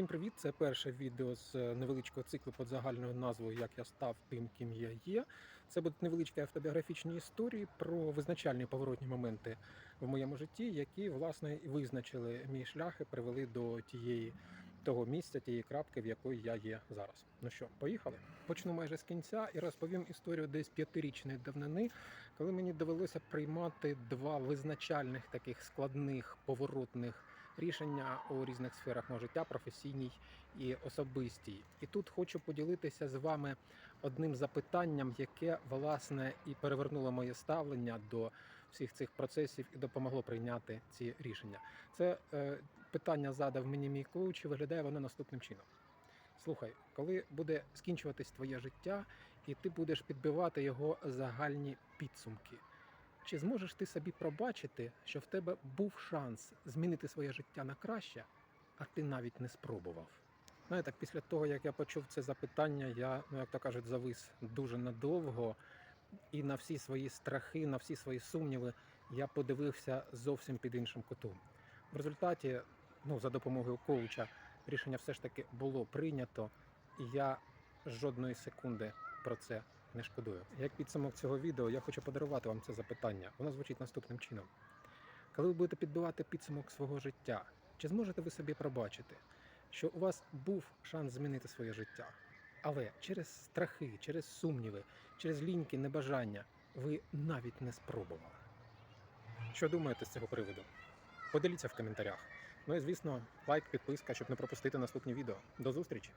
Всім привіт! Це перше відео з невеличкого циклу під загальною назвою Як я став тим, ким я є. Це будуть невеличкі автобіографічні історії про визначальні поворотні моменти в моєму житті, які власне і визначили мій шлях і привели до тієї того місця, тієї крапки, в якої я є зараз. Ну що, поїхали? Почну майже з кінця і розповім історію десь п'ятирічної давнини, коли мені довелося приймати два визначальних таких складних поворотних рішення у різних сферах мого життя, професійній і особистій. І тут хочу поділитися з вами одним запитанням, яке власне і перевернуло моє ставлення до всіх цих процесів і допомогло прийняти ці рішення. Це е, питання задав мені мій коуч, і виглядає воно наступним чином. Слухай, коли буде скінчуватись твоє життя, і ти будеш підбивати його загальні підсумки. Чи зможеш ти собі пробачити, що в тебе був шанс змінити своє життя на краще, а ти навіть не спробував? Знаєте, після того, як я почув це запитання, я, ну як то кажуть, завис дуже надовго, і на всі свої страхи, на всі свої сумніви я подивився зовсім під іншим кутом. В результаті, ну, за допомогою коуча, рішення все ж таки було прийнято, і я жодної секунди про це не шкодую. Як підсумок цього відео, я хочу подарувати вам це запитання. Воно звучить наступним чином: коли ви будете підбивати підсумок свого життя, чи зможете ви собі пробачити, що у вас був шанс змінити своє життя, але через страхи, через сумніви, через ліньки, небажання ви навіть не спробували? Що думаєте з цього приводу? Поділіться в коментарях. Ну і звісно, лайк, підписка, щоб не пропустити наступні відео. До зустрічі!